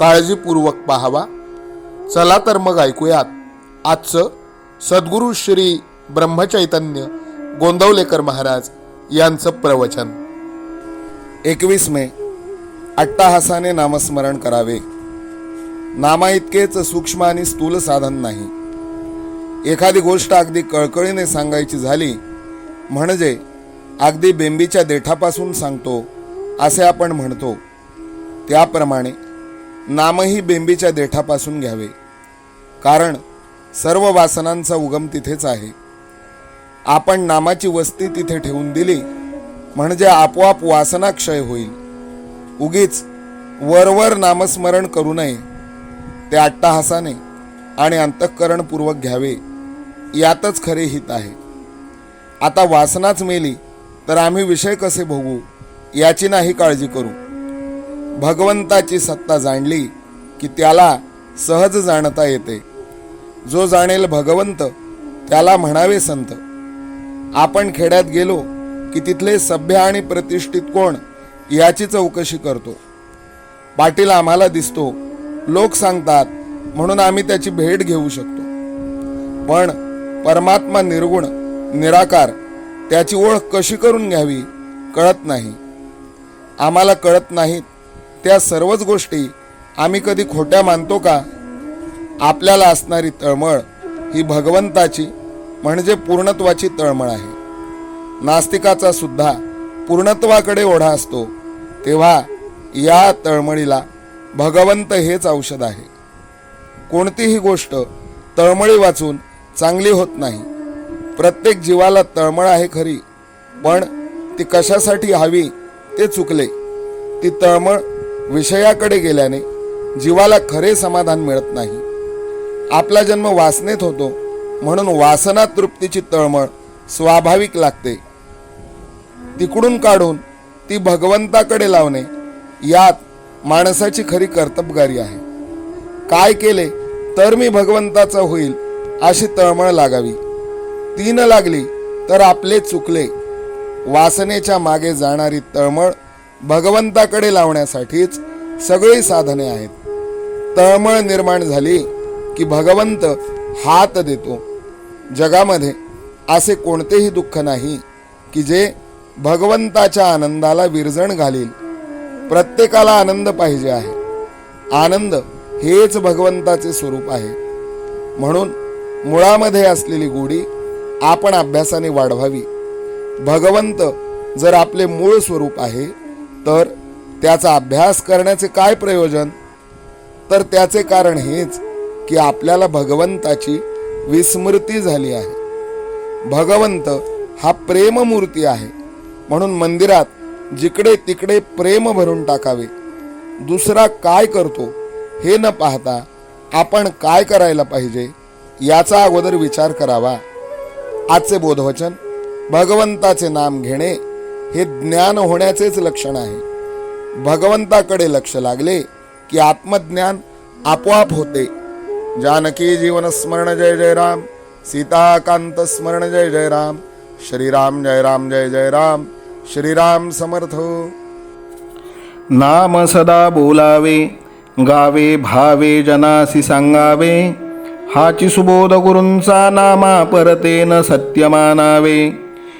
काळजीपूर्वक पाहावा. चला तर मग ऐकूयात. आजचं सद्गुरू श्री ब्रह्मचैतन्य गोंदवलेकर महाराज यांचं प्रवचन. एकवीस मे अट्टाहासाने नामस्मरण करावे. नामा इतकेच सूक्ष्म आणि स्थूल साधन नाही. एखादी गोष्ट अगदी कळकळीने सांगायची झाली म्हणजे अगदी बेंबीच्या देठापासून सांगतो असे आपण म्हणतो. त्याप्रमाणे नामही बेंबीच्या देठापासून घ्यावे. कारण सर्व वासनांचा उगम तिथेच आहे. आपण नामाची वस्ती तिथे ठेवून दिली म्हणजे आपोआप वासनाक्षय होईल. उगीच वरवर नामस्मरण करू नये ते अट्टाहासाने आणि अंतःकरणपूर्वक घ्यावे यातच खरे हित आहे. आता वासनाच मेली तर आम्ही विषय कसे भोगू याची नाही काळजी करू. भगवंताची सत्ता जाणली की त्याला सहज जाणता येते. जो जाणेल भगवंत त्याला म्हणावे संत आपण खेड्यात गेलो की तिथले सभ्य आणि प्रतिष्ठित कोण याची चौकशी करतो. पाटील आम्हाला दिसतो लोक सांगतात म्हणून आम्ही त्याची भेट घेऊ शकतो. पण परमात्मा निर्गुण निराकार त्याची ओळख कशी करून घ्यावी कळत नाही. आम्हाला कळत नाहीत त्या सर्वच गोष्टी आम्ही कधी खोट्या मानतो का? आपल्याला असणारी तळमळ ही भगवंताची म्हणजे पूर्णत्वाची तळमळ आहे. नास्तिकाचा सुद्धा पूर्णत्वाकडे ओढा असतो तेव्हा या तळमळीला भगवंत हेच औषध आहे. कोणतीही गोष्ट तळमळी वाचून चांगली होत नाही. प्रत्येक जीवाला तळमळ आहे खरी पण ती कशासाठी हवी ते चुकले. ती तळमळ विषयाकडे गेल्याने जीवाला खरे समाधान मिळत नाही. आपला जन्म वासनेत होतो म्हणून वासना तृप्तीची तळमळ स्वाभाविक लागते. तिकडून काढून ती भगवंताकडे लावणे यात माणसाची खरी कर्तबगारी आहे. काय केले तर मी भगवंताचा होईल अशी तळमळ लागावी. ती न लागली तर आपले चुकले. वासनेच्या मागे जाणारी तळमळ भगवंताकडे लावण्यासाठीच सगळी साधने आहेत. तळमळ निर्माण झाली की भगवंत हात देतो. जगामध्ये असे कोणतेही दुःख नाही की जे भगवंताच्या आनंदाला विरजण घालील. प्रत्येकाला आनंद पाहिजे आहे. आनंद हेच भगवंताचे स्वरूप आहे. म्हणून मुळामध्ये असलेली गोडी आपण अभ्यासाने वाढवावी. भगवंत जर आपले मूळ स्वरूप आहे तर त्याचा अभ्यास करण्याचे काय प्रयोजन? तर त्याचे कारण हेच की आपल्याला भगवंताची विस्मृती झाली आहे. भगवंत हा प्रेममूर्ती आहे. म्हणून मंदिरात जिकडे तिकडे प्रेम भरून टाकावे. दुसरा काय करतो हे न पाहता आपण काय करायला पाहिजे याचा अगोदर विचार करावा. आजचे बोधवचन भगवंताचे नाम घेणे हे ज्ञान होण्याचेच लक्षण आहे. भगवंताकडे लक्ष लागले की आत्मज्ञान आपोआप होते. जानकी जीवन स्मरण जय जय राम सीताकांत स्मरण जय जय राम श्रीराम जय राम जय जय राम श्रीराम समर्थ. नाम सदा बोलावे गावे भावे जनासी सांगावे हाची सुबोध गुरूंचा नामा परतेन सत्यमानावे.